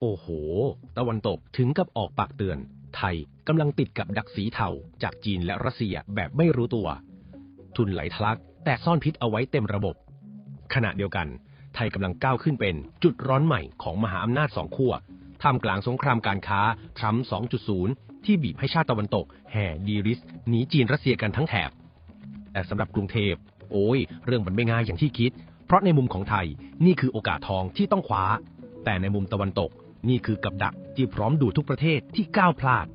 โอ้โห ตะวันตกถึงกับออกปากเตือน ไทยกำลังติดกับดักสีเทาจากจีนและรัสเซียแบบไม่รู้ตัว ทุนไหลทะลัก แต่ซ่อนพิษเอาไว้เต็มระบบ ขณะเดียวกัน ไทยกำลังก้าวขึ้นเป็นจุดร้อนใหม่ของมหาอำนาจสองขั้วท่ามกลางสงครามการค้าทรัมป์2.0 ที่บีบให้ชาติตะวันตก แห่ดีริสหนีจีนรัสเซียกันทั้งแถบ แต่สำหรับกรุงเทพ โอ้ย เรื่องมันไม่ง่ายอย่างที่คิด เพราะในมุมของไทยนี่คือโอกาสทองที่ต้องคว้า แต่ในมุมตะวันตก นี่คือกับดักที่พร้อมดูดทุกประเทศที่ก้าวพลาด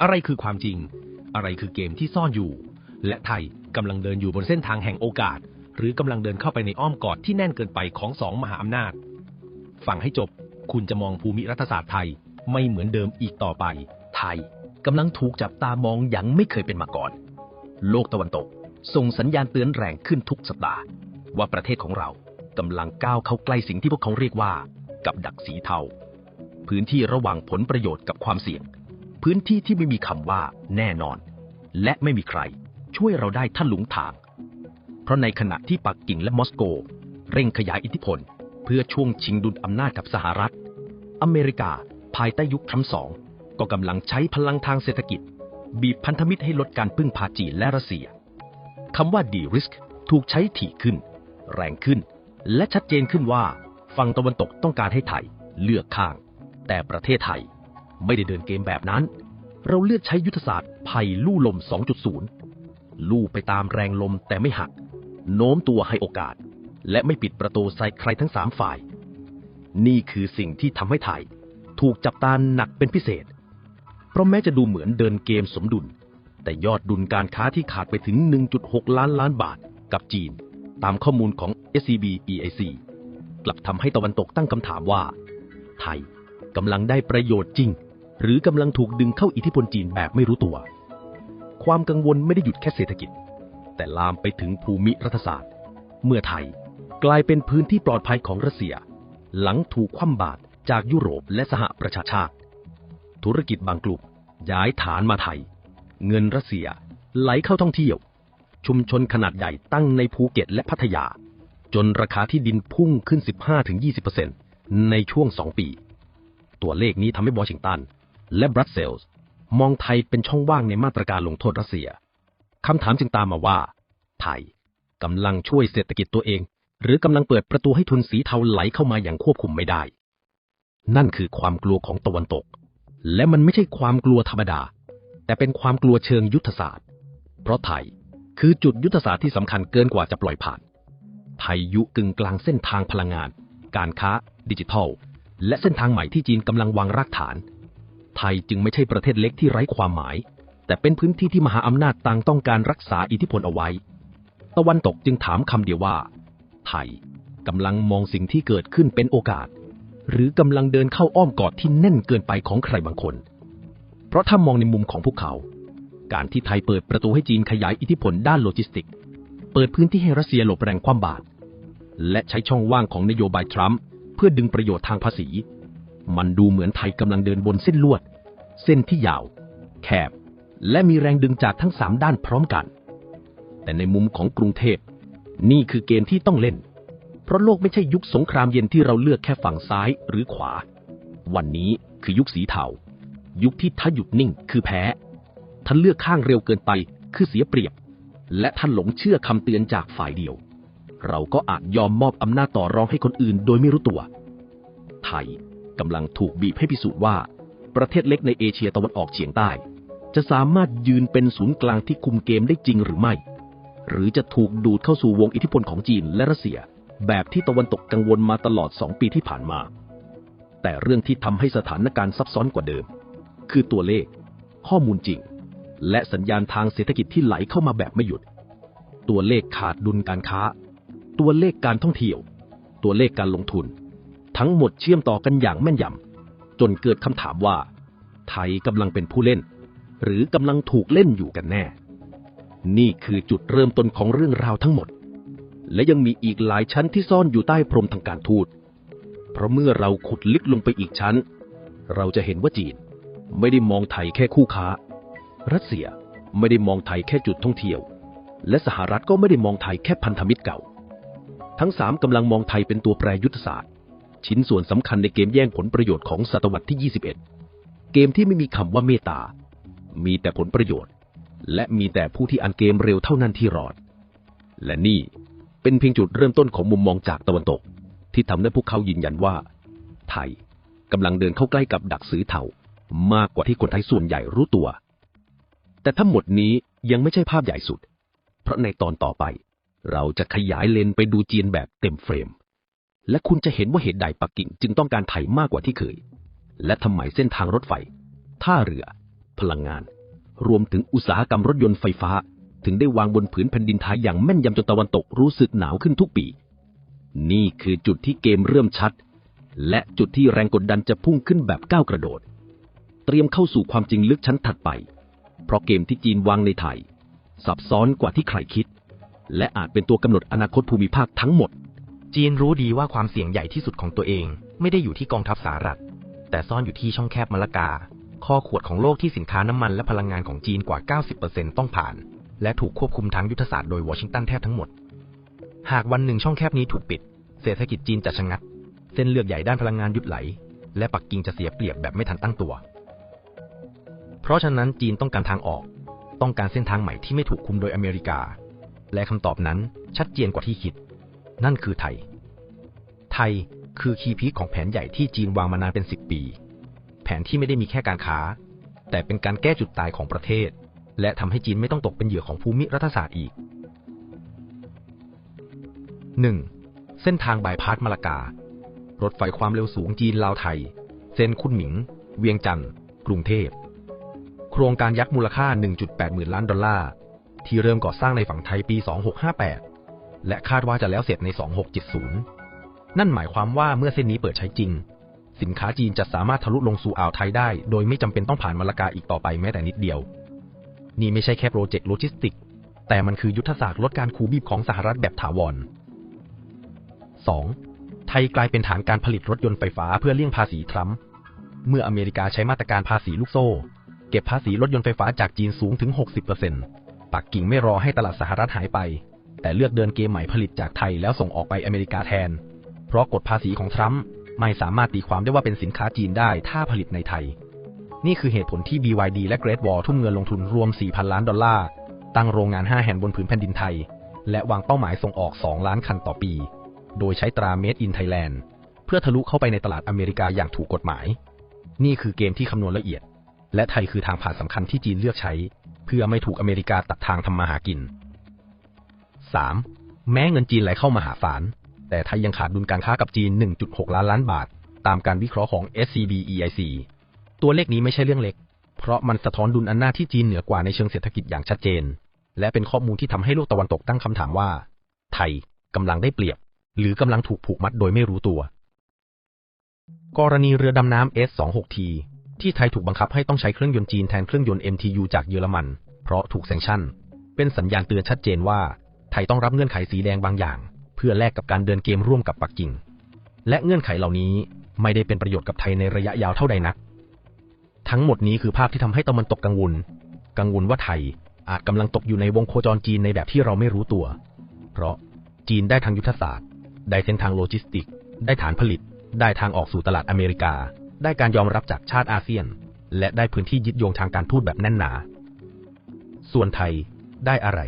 อะไรคือความจริง อะไรคือเกมที่ซ่อนอยู่ และไทยกำลังเดินอยู่บนเส้นทางแห่งโอกาส หรือกำลังเดินเข้าไปในอ้อมกอดที่แน่นเกินไปของสองมหาอำนาจ ฟังให้จบ คุณจะมองภูมิรัฐศาสตร์ไทยไม่เหมือนเดิมอีกต่อไป ไทยกำลังถูกจับตามองอย่างไม่เคยเป็นมาก่อน โลกตะวันตก ส่งสัญญาณเตือนแรงขึ้นทุกสัปดาห์ ว่าประเทศของเรากำลังก้าวเข้าใกล้สิ่งที่พวกเขาเรียกว่า กับดักสีเทา พื้นที่ระหว่างผลประโยชน์กับความเสี่ยง พื้นที่ที่ไม่มีคำว่าแน่นอน และไม่มีใคร ช่วยเราได้ท่านหลงทาง เพราะในขณะที่ปักกิ่งและมอสโก เร่งขยายอิทธิพล เพื่อช่วงชิงดุลอำนาจกับสหรัฐ อเมริกาภายใต้ยุคทรัมป์สองก็กำลังใช้พลังทางเศรษฐกิจ บีบพันธมิตรให้ลดการพึ่งพาจีนและรัสเซียคำว่า de-risk ถูกใช้ถี่ขึ้น แรงขึ้น และชัดเจนขึ้นว่าฝั่งตะวันตกต้องการให้ไทยเลือกข้าง แต่ประเทศไทยไม่ได้เดินเกมแบบนั้น เราเลือกใช้ยุทธศาสตร์ภัยลู่ลม 2.0 ลู่ไปตามแรงลมแต่ไม่หัก โน้มตัวให้โอกาส และไม่ปิดประตูใส่ใครทั้งสามฝ่าย นี่คือสิ่งที่ทำให้ไทย ถูกจับตาหนักเป็นพิเศษ เพราะแม้จะดูเหมือนเดินเกมสมดุล แต่ยอดดุลการค้าที่ขาดไปถึง 1.6 ล้านล้านบาทกับจีน ตามข้อมูลของ SCB EIC กลับทำให้ตะวันตกตั้งคำถามว่า ไทย กำลังได้ประโยชน์จริง หรือกำลังถูกดึงเข้าอิทธิพลจีนแบบไม่รู้ตัว ความกังวลไม่ได้หยุดแค่เศรษฐกิจ แต่ลามไปถึงภูมิรัฐศาสตร์ เมื่อไทยกลายเป็นพื้นที่ปลอดภัยของรัสเซีย หลังถูกคว่ำบาตรจากยุโรปและสหประชาชาติ ธุรกิจบางกลุ่มย้ายฐานมาไทย เงินรัสเซียไหลเข้าท่องเที่ยว ชุมชนขนาดใหญ่ตั้งในภูเก็ตและพัทยา จนราคาที่ดินพุ่งขึ้น 15-20%ในช่วง 2 ปี ตัวเลขนี้ทำให้วอชิงตัน และบรัสเซลส์มองไทยเป็นช่องว่างในมาตรการลงโทษรัสเซียคำถามจึงตามมาว่า ไทยกำลังช่วยเศรษฐกิจตัวเอง หรือกำลังเปิดประตูให้ทุนสีเทาไหลเข้ามาอย่างควบคุมไม่ได้ นั่นคือความกลัวของตะวันตก และมันไม่ใช่ความกลัวธรรมดา แต่เป็นความกลัวเชิงยุทธศาสตร์ เพราะไทยคือจุดยุทธศาสตร์ที่สำคัญเกินกว่าจะปล่อยผ่าน ไทยยุกึ่งกลางเส้นทางพลังงาน การค้า ดิจิทัล และเส้นทางใหม่ที่จีนกำลังวางรากฐาน ไทยจึงไม่ใช่ประเทศเล็กที่ไร้ความหมาย แต่เป็นพื้นที่ที่มหาอำนาจต่างต้องการรักษาอิทธิพลเอาไว้ ตะวันตกจึงถามคำเดียวว่า ไทยกำลังมองสิ่งที่เกิดขึ้นเป็นโอกาส หรือกำลังเดินเข้าอ้อมกอดที่แน่นเกินไปของใครบางคน เพราะถ้ามองในมุมของพวกเขา การที่ไทยเปิดประตูให้จีนขยายอิทธิพลด้านโลจิสติก เปิดพื้นที่ให้รัสเซียหลบแรงความบาตรและใช้ช่องว่างของนโยบายทรัมป์ เพื่อดึงประโยชน์ทางภาษี มันดูเหมือนไทยกำลังเดินบนเส้นลวด เส้นที่ยาว แคบ และมีแรงดึงจากทั้งสามด้านพร้อมกัน แต่ในมุมของกรุงเทพ นี่คือเกมที่ต้องเล่น เพราะโลกไม่ใช่ยุคสงครามเย็นที่เราเลือกแค่ฝั่งซ้ายหรือขวา วันนี้คือยุคสีเทายุคที่ถ้าหยุดนิ่งคือแพ้ ท่านเลือกข้างเร็วเกินไปคือเสียเปรียบ และท่านหลงเชื่อคำเตือนจากฝ่ายเดียว เราก็อาจยอมมอบอำนาจต่อรองให้คนอื่นโดยไม่รู้ตัว ไทยกำลังถูกบีบให้พิสูจน์ว่า ประเทศเล็กในเอเชียตะวันออกเฉียงใต้ จะสามารถยืนเป็นศูนย์กลางที่คุมเกมได้จริงหรือไม่ หรือจะถูกดูดเข้าสู่วงอิทธิพลของจีนและรัสเซีย แบบที่ตะวันตกกังวลมาตลอด 2 ปีที่ผ่านมา แต่เรื่องที่ทำให้สถานการณ์ซับซ้อนกว่าเดิม คือตัวเลข ข้อมูลจริง และสัญญาณทางเศรษฐกิจที่ไหลเข้ามาแบบไม่หยุด ตัวเลขขาดดุลการค้า ตัวเลขการท่องเที่ยว ตัวเลขการลงทุน ทั้งหมดเชื่อมต่อกันอย่างแม่นยำจนเกิดคำถามว่า ไทยกำลังเป็นผู้เล่น หรือกำลังถูกเล่นอยู่กันแน่ นี่คือจุดเริ่มต้นของเรื่องราวทั้งหมด และยังมีอีกหลายชั้นที่ซ่อนอยู่ใต้พรมทางการทูต เพราะเมื่อเราขุดลึกลงไปอีกชั้น เราจะเห็นว่าจีน ไม่ได้มองไทยแค่คู่ค้า รัสเซียไม่ได้มองไทยแค่จุดท่องเที่ยว และสหรัฐก็ไม่ได้มองไทยแค่พันธมิตรเก่า ทั้งสามกำลังมองไทยเป็นตัวแปรยุทธศาสตร์ ชิ้นส่วนสำคัญในเกมแย่งผลประโยชน์ของศตวรรษที่ 21 เกมที่ไม่มีคำว่าเมตตา มีแต่ผลประโยชน์ และมีแต่ผู้ที่อันเกมเร็วเท่านั้นที่รอด และนี่เป็นเพียงจุดเริ่มต้นของมุมมองจากตะวันตก ที่ทำให้พวกเขายืนยันว่า ไทยกำลังเดินเข้าใกล้กับดักซื้อเถามากกว่าที่คนไทยส่วนใหญ่รู้ตัว แต่ทั้งหมดนี้ยังไม่ใช่ภาพใหญ่สุด เพราะในตอนต่อไป เราจะขยายเลนไปดูจีนแบบเต็มเฟรม และคุณจะเห็นว่าเหตุใดปักกิ่งจึงต้องการไถมากกว่าที่เคย และทำไมเส้นทางรถไฟ ท่าเรือ พลังงาน รวมถึงอุตสาหกรรมรถยนต์ไฟฟ้า ถึงได้วางบนผืนแผ่นดินไทยอย่างแม่นยำจนตะวันตกรู้สึกหนาวขึ้นทุกปี นี่คือจุดที่เกมเริ่มชัด และจุดที่แรงกดดันจะพุ่งขึ้นแบบก้าวกระโดด เตรียมเข้าสู่ความจริงลึกชั้นถัดไป เพราะเกมที่จีนวางในไทยซับซ้อนกว่าที่ใครคิด และอาจเป็นตัวกำหนดอนาคตภูมิภาคทั้งหมด จีนรู้ดีว่าความเสี่ยงใหญ่ที่สุดของตัวเอง ไม่ได้อยู่ที่กองทัพสหรัฐ แต่ซ่อนอยู่ที่ช่องแคบมะละกา ข้อขวดของโลกที่สินค้าน้ำมันและพลังงานของจีนกว่า 90%ต้องผ่าน และถูกควบคุมทางยุทธศาสตร์โดยวอชิงตันแทบทั้งหมด หากวันหนึ่งช่องแคบนี้ถูกปิด เศรษฐกิจจีนจะชะงัก เส้นเลือดใหญ่ด้านพลังงานยุดไหล และปักกิ่งจะเสียเปรียบแบบไม่ทันตั้งตัว เพราะฉะนั้นจีนต้องการทางออก ต้องการเส้นทางใหม่ที่ไม่ถูกคุมโดยอเมริกา และคำตอบนั้นชัดเจนกว่าที่คิด นั่นคือไทย ไทยคือคีย์พีคของแผนใหญ่ที่จีนวางมานานเป็น 10 ปี แผนที่ไม่ได้มีแค่การค้า แต่เป็นการแก้จุดตายของประเทศ และทำให้จีนไม่ต้องตกเป็นเหยื่อของภูมิรัฐศาสตร์อีก 1. เส้นทางบายพาสมาลากา รถไฟความเร็วสูงจีนลาวไทย เส้นคุนหมิง เวียงจันทร์ กรุงเทพ โครงการยักษ์มูลค่า 1.8 หมื่นล้านดอลลาร์ ที่เริ่มก่อสร้างในฝั่งไทยปี 2658 และคาดว่าจะแล้วเสร็จใน 2670 นั่นหมายความว่าเมื่อเส้นนี้เปิดใช้จริง สินค้าจีนจะสามารถทะลุลงสู่อ่าวไทยได้ โดยไม่จำเป็นต้องผ่านมาลากาอีกต่อไปแม้แต่นิดเดียว นี่ไม่ใช่แค่โปรเจกต์โลจิสติก แต่มันคือยุทธศาสตร์ลดการคูบีบของสหรัฐแบบถาวร 2. ไทยกลายเป็นฐานการผลิตรถยนต์ไฟฟ้าเพื่อเลี่ยงภาษีทรัมป์เมื่ออเมริกาใช้มาตรการภาษีลูกโซ่ เก็บภาษีรถยนต์ไฟฟ้าจากจีนสูงถึง 60% ปักกิ่งไม่รอให้ตลาดสหรัฐหายไป แต่เลือกเดินเกมใหม่ผลิตจากไทยแล้วส่งออกไปอเมริกาแทน เพราะกฎภาษีของทรัมป์ไม่สามารถตีความได้ว่าเป็นสินค้าจีนได้ถ้าผลิตในไทย นี่คือเหตุผลที่ BYD และ Great Wall ทุ่มเงินลงทุนรวม 4,000 ล้านดอลลาร์ ตั้งโรงงาน 5 แห่งบนผืนแผ่นดินไทย และวางเป้าหมายส่งออก 2 ล้านคันต่อปี โดยใช้ตรา Made in Thailand เพื่อทะลุเข้าไปในตลาดอเมริกาอย่างถูกกฎหมาย นี่คือเกมที่คำนวณละเอียด และไทยคือทางผ่านสำคัญที่จีนเลือกใช้ เพื่อไม่ถูกอเมริกาตัดทางทำมาหากิน 3. แม้เงินจีนไหลเข้ามาหาศาล แต่ไทยยังขาดดุลการค้ากับจีน 1.6 ล้านล้านบาท ตามการวิเคราะห์ของ SCB EIC ตัวเลขนี้ไม่ใช่เรื่องเล็ก เพราะมันสะท้อนดุลอำนนาจที่จีนเหนือกว่าในเชิงเศรษฐกิจอย่างชัดเจน และเป็นข้อมูลที่ทำให้โลกตะวันตกตั้งคำถามว่า ไทยกำลังได้เปรียบ หรือกำลังถูกผูกมัดโดยไม่รู้ตัว กรณีเรือดำน้ำ S26T ที่ไทยถูกบังคับให้ต้องใช้เครื่องยนต์จีนแทนเครื่องยนต์ MTU จากเยอรมัน เพราะถูกแซงชั่น เป็นสัญญาณเตือนชัดเจนว่า ไทยต้องรับเงื่อนไขสีแดงบางอย่าง เพื่อแลกกับการเดินเกมร่วมกับปักกิ่ง และเงื่อนไขเหล่านี้ไม่ได้เป็นประโยชน์กับไทยในระยะยาวเท่าใดนัก ทั้งหมดนี้คือภาพที่ทำให้ตะวันตกกังวล กังวลว่าไทยอาจกำลังตกอยู่ในวงโคจรจีนในแบบที่เราไม่รู้ตัว เพราะจีนได้ทางยุทธศาสตร์ ได้เส้นทางโลจิสติก ได้ฐานผลิต ได้ทางออกสู่ตลาดอเมริกา ได้การยอมรับจากชาติอาเซียน และได้พื้นที่ยึดโยงทางการทูตแบบแน่นหนา ส่วนไทยได้อะไร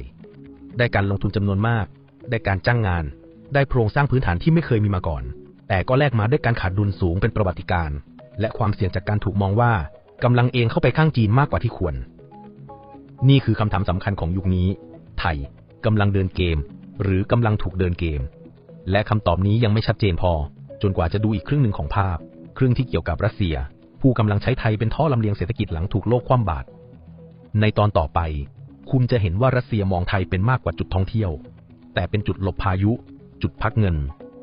ได้การลงทุนจำนวนมาก ได้การจ้างงาน ได้โครงสร้างพื้นฐานที่ไม่เคยมีมาก่อน แต่ก็แลกมาด้วยการขาดดุลสูงเป็นประวัติการและความเสี่ยงจากการถูกมองว่ากำลังเองเข้าไปข้างจีนมากกว่าที่ควร นี่คือคำถามสำคัญของยุคนี้ ไทยกำลังเดินเกม หรือกำลังถูกเดินเกม และคำตอบนี้ยังไม่ชัดเจนพอ จนกว่าจะดูอีกครึ่งหนึ่งของภาพ ครึ่งที่เกี่ยวกับรัสเซีย ผู้กำลังใช้ไทยเป็นท่อลำเลียงเศรษฐกิจหลังถูกโลกคว่ำบาตรในตอนต่อไป คุณจะเห็นว่ารัสเซียมองไทยเป็นมากกว่าจุดท่องเที่ยว แต่เป็นจุดหลบพายุ จุดพักเงิน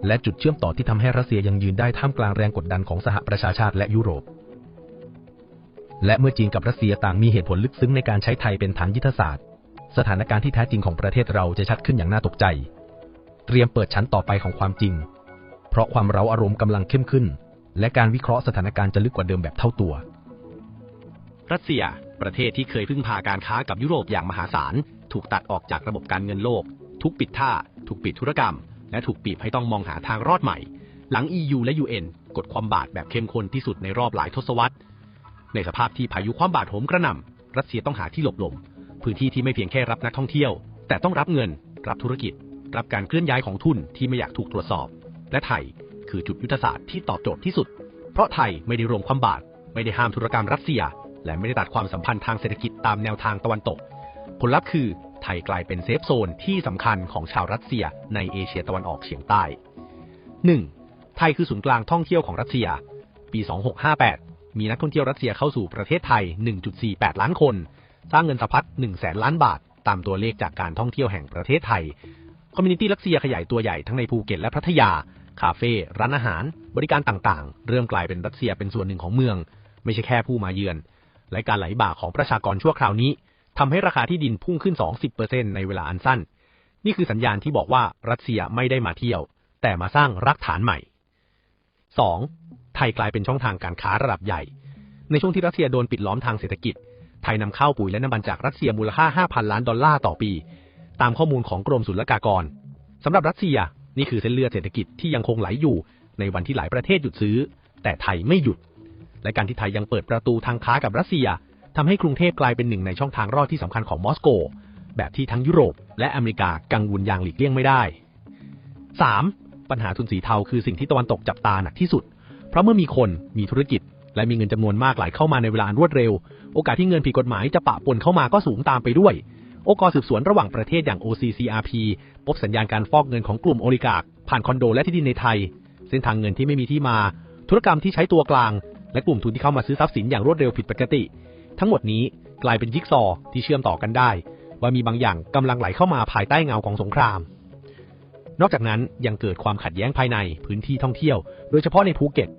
และจุดเชื่อมต่อที่ทำให้รัสเซียยังยืนได้ท่ามกลางแรงกดดันของสหประชาชาติและยุโรป และเมื่อจีนกับรัสเซียต่างมีเหตุผลลึกซึ้งในการใช้ไทยเป็นฐานยุทธศาสตร์ สถานการณ์ที่แท้จริงของประเทศเราจะชัดขึ้นอย่างน่าตกใจ เตรียมเปิดชั้นต่อไปของความจริง เพราะความเร้าอารมณ์กำลังเข้มขึ้น และการวิเคราะห์สถานการณ์จะลึกกว่าเดิมแบบเท่าตัว รัสเซีย ประเทศที่เคยพึ่งพาการค้ากับยุโรปอย่างมหาศาล ถูกตัดออกจากระบบการเงินโลก ทุกปิดท่า ถูกปิดธุรกรรม และถูกบีบให้ต้องมองหาทางรอดใหม่ หลัง EU และ UN กดความบาตรแบบเข้มข้นที่สุดในรอบหลายทศวรรษ ในสภาพที่พายุความบาตรโหมกระหน่ำรัสเซียต้องหาที่หลบหลมพื้นที่ที่ไม่เพียงแค่รับนักท่องเที่ยว แต่ต้องรับเงิน รับธุรกิจ รับการเคลื่อนย้ายของทุนที่ไม่อยากถูกตรวจสอบ และไทย คือจุดยุทธศาสตร์ที่ตอบโจทย์ที่สุด เพราะไทยไม่ได้รวมความบาตรไม่ได้ห้ามธุรกรรมรัสเซีย และไม่ได้ตัดความสัมพันธ์ทางเศรษฐกิจตามแนวทางตะวันตก ผลลัพธ์คือไทยกลายเป็นเซฟโซนที่สำคัญของชาวรัสเซียในเอเชียตะวันออกเฉียงใต้ 1. ไทยคือศูนย์กลางท่องเที่ยวของรัสเซีย ปี 2658 มีนักท่องเที่ยวรัสเซียเข้าสู่ประเทศไทย 1.48 ล้านคน สร้างเงินสะพัด1แสนล้านบาท ตามตัวเลขจากการท่องเที่ยวแห่งประเทศไทย คอมมูนิตี้รัสเซียขยายตัวใหญ่ทั้งในภูเก็ตและพัทยา คาเฟ่ร้านอาหาร บริการต่างๆ เริ่มกลายเป็นรัสเซียเป็นส่วนหนึ่งของเมือง ไม่ใช่แค่ผู้มาเยือน และการไหลบ่าของประชากรชั่วคราวนี้ทำให้ราคาที่ดินพุ่งขึ้น 20%ในเวลาอันสั้น นี่คือสัญญาณที่บอกว่ารัสเซียไม่ได้มาเที่ยว แต่มาสร้างรากฐานใหม่ 2. ไทยกลายเป็นช่องทางการค้าระดับใหญ่ ในช่วงที่รัสเซียโดนปิดล้อมทางเศรษฐกิจ ไทยนำเข้าปุ๋ยและน้ำมันจากรัสเซียมูลค่า 5,000 ล้านดอลลาร์ต่อปี ตามข้อมูลของกรมศุลกากรสำหรับรัสเซีย นี่คือเส้นเลือดเศรษฐกิจที่ยังคงไหลอยู่ในวันที่หลายประเทศหยุดซื้อ แต่ไทยไม่หยุด และการที่ไทยยังเปิดประตูทางค้ากับรัสเซียทำให้กรุงเทพกลายเป็นหนึ่งในช่องทางรอดที่สำคัญของมอสโก แบบที่ทั้งยุโรป และอเมริกากังวลอย่างหลีกเลี่ยงไม่ได้ 3. ปัญหาทุนสีเทาคือสิ่งที่ตะวันตกจับตาหนักที่สุด เพราะเมื่อมีคนมีธุรกิจ และมีเงินจำนวนมากไหลเข้ามาในเวลาอันรวดเร็ว โอกาสที่เงินผิดกฎหมายจะปะปนเข้ามาก็สูงตามไปด้วย องค์กรสืบสวนระหว่างประเทศอย่าง OCCRP พบสัญญาณการฟอกเงินของกลุ่มโอลิการ์ผ่านคอนโดและที่ดินในไทย เส้นทางเงินที่ไม่มีที่มา ธุรกรรมที่ใช้ตัวกลาง และกลุ่มทุนที่เข้ามาซื้อทรัพย์สินอย่างรวดเร็วผิดปกติ ทั้งหมดนี้กลายเป็นจิ๊กซอที่เชื่อมต่อกันได้ ว่ามีบางอย่างกำลังไหลเข้ามาภายใต้เงาของสงคราม นอกจากนั้นยังเกิดความขัดแย้งภายในพื้นที่ท่องเที่ยว โดยเฉพาะในภูเก็ต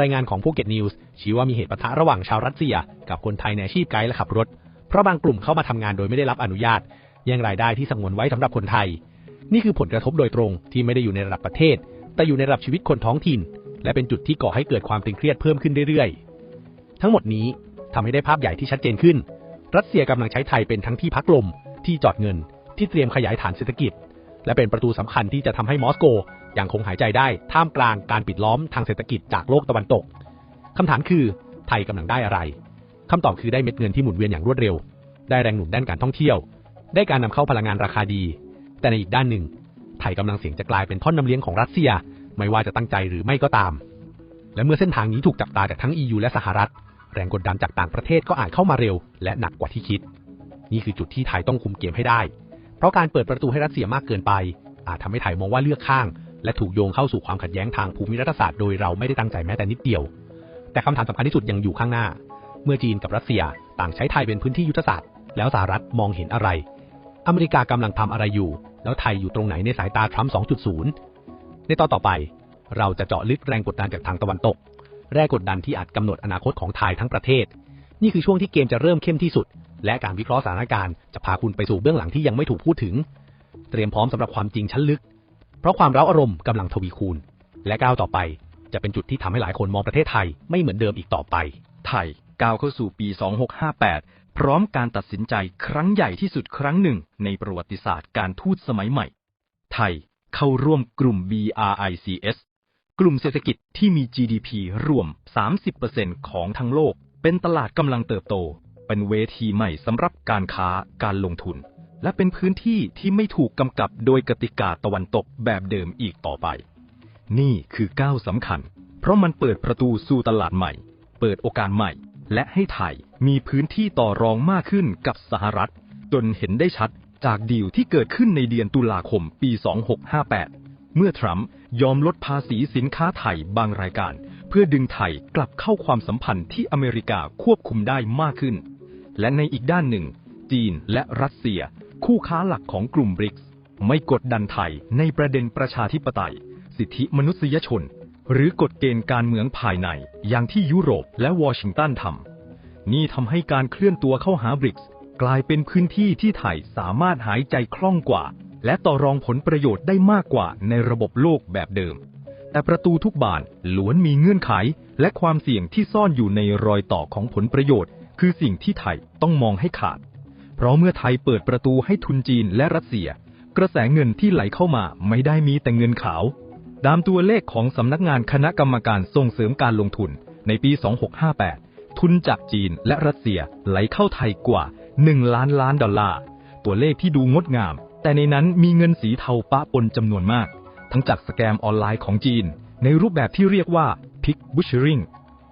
รายงานของภูเก็ตนิวส์ชี้ว่ามีเหตุปะทะระหว่างชาวรัสเซีย กับคนไทยในอาชีพไกด์และขับรถ เพราะบางกลุ่มเข้ามาทำงานโดยไม่ได้รับอนุญาตแย่งรายได้ที่สงวนไว้สำหรับคนไทย นี่คือผลกระทบโดยตรงที่ไม่ได้อยู่ในระดับประเทศ แต่อยู่ในระดับชีวิตคนท้องถิ่น และเป็นจุดที่ก่อให้เกิดความตึงเครียดเพิ่มขึ้นเรื่อยๆ ทั้งหมดนี้ทำให้ได้ภาพใหญ่ที่ชัดเจนขึ้น รัสเซียกำลังใช้ไทยเป็นทั้งที่พักลม ที่จอดเงิน ที่เตรียมขยายฐานเศรษฐกิจ และเป็นประตูสำคัญที่จะทำให้มอสโกยังคงหายใจได้ท่ามกลางการปิดล้อมทางเศรษฐกิจจากโลกตะวันตกคำถามคือไทยกำลังได้อะไร คำตอบคือได้เม็ดเงินที่หมุนเวียนอย่างรวดเร็ว ได้แรงหนุนด้านการท่องเที่ยว ได้การนำเข้าพลังงานราคาดี แต่ในอีกด้านหนึ่ง ไทยกำลังเสี่ยงจะกลายเป็นท่อนนำเลี้ยงของรัสเซีย ไม่ว่าจะตั้งใจหรือไม่ก็ตาม และเมื่อเส้นทางนี้ถูกจับตาจากทั้ง EU และสหรัฐ แรงกดดันจากต่างประเทศก็อาจเข้ามาเร็ว และหนักกว่าที่คิด นี่คือจุดที่ไทยต้องคุมเกมให้ได้ เพราะการเปิดประตูให้รัสเซียมากเกินไป อาจทำให้ไทยมองว่าเลือกข้าง และถูกโยงเข้าสู่ความขัดแย้งทางภูมิรัฐศาสตร์โดยเราไม่ได้ตั้งใจแม้แต่นิดเดียว แต่คำถามสำคัญที่สุดยังอยู่ข้างหน้า เมื่อจีนกับรัสเซียต่างใช้ไทยเป็นพื้นที่ยุทธศาสตร์แล้วสหรัฐมองเห็นอะไร อเมริกากำลังทำอะไรอยู่ แล้วไทยอยู่ตรงไหนในสายตาทรัมป์ 2.0 ในตอนต่อไป เราจะเจาะลึกแรงกดดันจากทางตะวันตก แรงกดดันที่อาจกำหนดอนาคตของไทยทั้งประเทศ นี่คือช่วงที่เกมจะเริ่มเข้มที่สุด และการวิเคราะห์สถานการณ์จะพาคุณไปสู่เบื้องหลังที่ยังไม่ถูกพูดถึง เตรียมพร้อมสำหรับความจริงชั้นลึก เพราะความร้าวอารมณ์กำลังทวีคูณ และก้าวต่อไป จะเป็นจุดที่ทำให้หลายคนมองประเทศไทยไม่เหมือนเดิมอีกต่อไป ไทย ก้าวเข้าสู่ปี 2658 พร้อมการตัดสินใจครั้งใหญ่ที่สุดครั้งหนึ่ง ในประวัติศาสตร์การทูตสมัยใหม่ ไทยเข้าร่วมกลุ่ม BRICS กลุ่มเศรษฐกิจที่มี GDP รวม 30%ของทั้งโลก เป็นตลาดกำลังเติบโต เป็นเวทีใหม่สำหรับการค้าการลงทุน และเป็นพื้นที่ที่ไม่ถูกกำกับโดยกติกาตะวันตกแบบเดิมอีกต่อไป นี่คือก้าวสำคัญ เพราะมันเปิดประตูสู่ตลาดใหม่ เปิดโอกาสใหม่ และให้ไทยมีพื้นที่ต่อรองมากขึ้นกับสหรัฐ จนเห็นได้ชัดจากดีลที่เกิดขึ้นในเดือนตุลาคมปี 2658 เมื่อทรัมป์ยอมลดภาษีสินค้าไทยบางรายการ เพื่อดึงไทยกลับเข้าความสัมพันธ์ที่อเมริกาควบคุมได้มากขึ้น และในอีกด้านหนึ่ง จีนและรัสเซีย คู่ค้าหลักของกลุ่มบริกส์ไม่กดดันไทยในประเด็นประชาธิปไตย สิทธิมนุษยชน หรือกฎเกณฑ์การเมืองภายในอย่างที่ยุโรปและวอชิงตันทำนี่ทำให้การเคลื่อนตัวเข้าหาบริกส์กลายเป็นพื้นที่ที่ไทยสามารถหายใจคล่องกว่า และต่อรองผลประโยชน์ได้มากกว่าในระบบโลกแบบเดิม แต่ประตูทุกบานล้วนมีเงื่อนไข และความเสี่ยงที่ซ่อนอยู่ในรอยต่อของผลประโยชน์ คือสิ่งที่ไทยต้องมองให้ขาด เพราะเมื่อไทยเปิดประตูให้ทุนจีนและรัสเซีย กระแสเงินที่ไหลเข้ามาไม่ได้มีแต่เงินขาว ตามตัวเลขของสำนักงานคณะกรรมการส่งเสริมการลงทุนในปี 2658 ทุนจากจีนและรัสเซียไหลเข้าไทยกว่า 1 ล้านล้านดอลลาร์ ตัวเลขที่ดูงดงาม แต่ในนั้นมีเงินสีเทาปะปนจำนวนมาก ทั้งจากสแกมออนไลน์ของจีน ในรูปแบบที่เรียกว่า Pick Bushering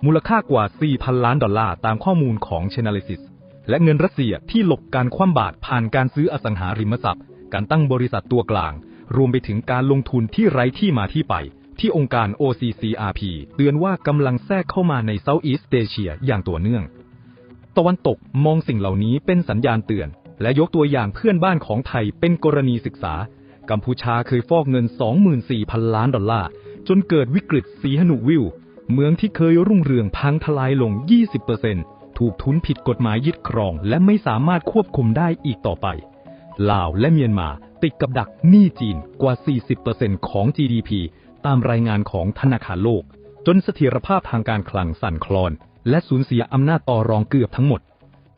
มูลค่ากว่า 4,000 ล้านดอลลาร์ตามข้อมูลของ Chainalysis และเงินรัสเซียที่หลบการคว่ำบาตรผ่านการซื้ออสังหาริมทรัพย์ การตั้งบริษัทตัวกลาง รวมไปถึงการลงทุนที่ไร้ที่มาที่ไป ที่องค์การ OCCRP เตือนว่ากำลังแทรกเข้ามาในเซาท์อีสต์เอเชียอย่างต่อเนื่อง ตะวันตกมองสิ่งเหล่านี้เป็นสัญญาณเตือน และยกตัวอย่างเพื่อนบ้านของไทยเป็นกรณีศึกษา กัมพูชาเคยฟอกเงิน 24,000 ล้านดอลลาร์ จนเกิดวิกฤตสีหนุวิว เมืองที่เคยรุ่งเรืองพังทลายลง 20%ถูกทุนผิดกฎหมายยึดครอง และไม่สามารถควบคุมได้อีกต่อไปลาวและเมียนมา ติดกับดักหนี้จีนกว่า 40%ของ GDP ตามรายงานของธนาคารโลก จนเสถียรภาพทางการคลังสั่นคลอน และสูญเสียอำนาจต่อรองเกือบทั้งหมด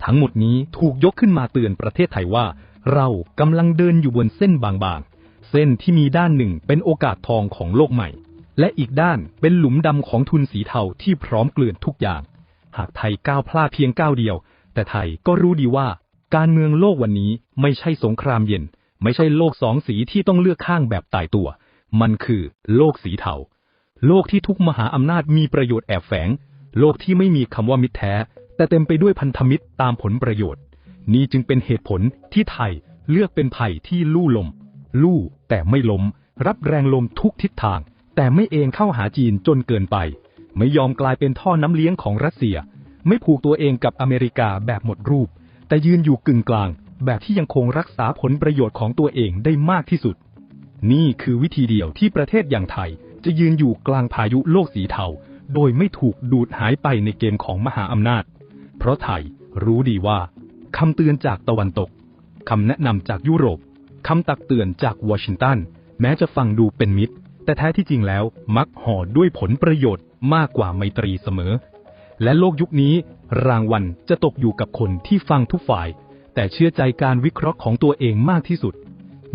ทั้งหมดนี้ถูกยกขึ้นมาเตือนประเทศไทยว่า เรากำลังเดินอยู่บนเส้นบางๆ เส้นที่มีด้านหนึ่งเป็นโอกาสทองของโลกใหม่ และอีกด้านเป็นหลุมดำของทุนสีเทาที่พร้อมเกลื่อนทุกอย่าง หากไทยก้าวพลาดเพียงก้าวเดียว แต่ไทยก็รู้ดีว่าการเมืองโลกวันนี้ไม่ใช่สงครามเย็น ไม่ใช่โลกสองสีที่ต้องเลือกข้างแบบตายตัว มันคือโลกสีเทา โลกที่ทุกมหาอำนาจมีประโยชน์แอบแฝง โลกที่ไม่มีคำว่ามิตรแท้ แต่เต็มไปด้วยพันธมิตรตามผลประโยชน์ นี่จึงเป็นเหตุผลที่ไทยเลือกเป็นไผ่ที่ลู่ลม ลู่แต่ไม่ล้ม รับแรงลมทุกทิศทาง แต่ไม่เองเข้าหาจีนจนเกินไป ไม่ยอมกลายเป็นท่อน้ำเลี้ยงของรัสเซีย ไม่ผูกตัวเองกับอเมริกาแบบหมดรูป แต่ยืนอยู่กึ่งกลาง แบบที่ยังคงรักษาผลประโยชน์ของตัวเองได้มากที่สุด นี่คือวิธีเดียวที่ประเทศอย่างไทย จะยืนอยู่กลางพายุโลกสีเทา โดยไม่ถูกดูดหายไปในเกมของมหาอำนาจ เพราะไทยรู้ดีว่าคำเตือนจากตะวันตกคำแนะนำจากยุโรปคำตักเตือนจากวอชิงตันแม้จะฟังดูเป็นมิตร แต่แท้ที่จริงแล้วมักห่อด้วยผลประโยชน์มากกว่าไมตรีเสมอ และโลกยุคนี้รางวัลจะตกอยู่กับคนที่ฟังทุกฝ่าย แต่เชื่อใจการวิเคราะห์ของตัวเองมากที่สุด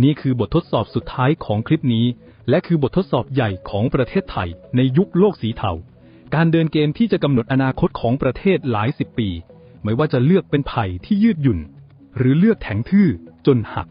นี่คือบททดสอบสุดท้ายของคลิปนี้ และคือบททดสอบใหญ่ของประเทศไทย ในยุคโลกสีเทา การเดินเกมที่จะกำหนดอนาคตของประเทศหลายสิบปี ไม่ว่าจะเลือกเป็นไผ่ที่ยืดหยุ่น หรือเลือกแถงทื่อจนหัก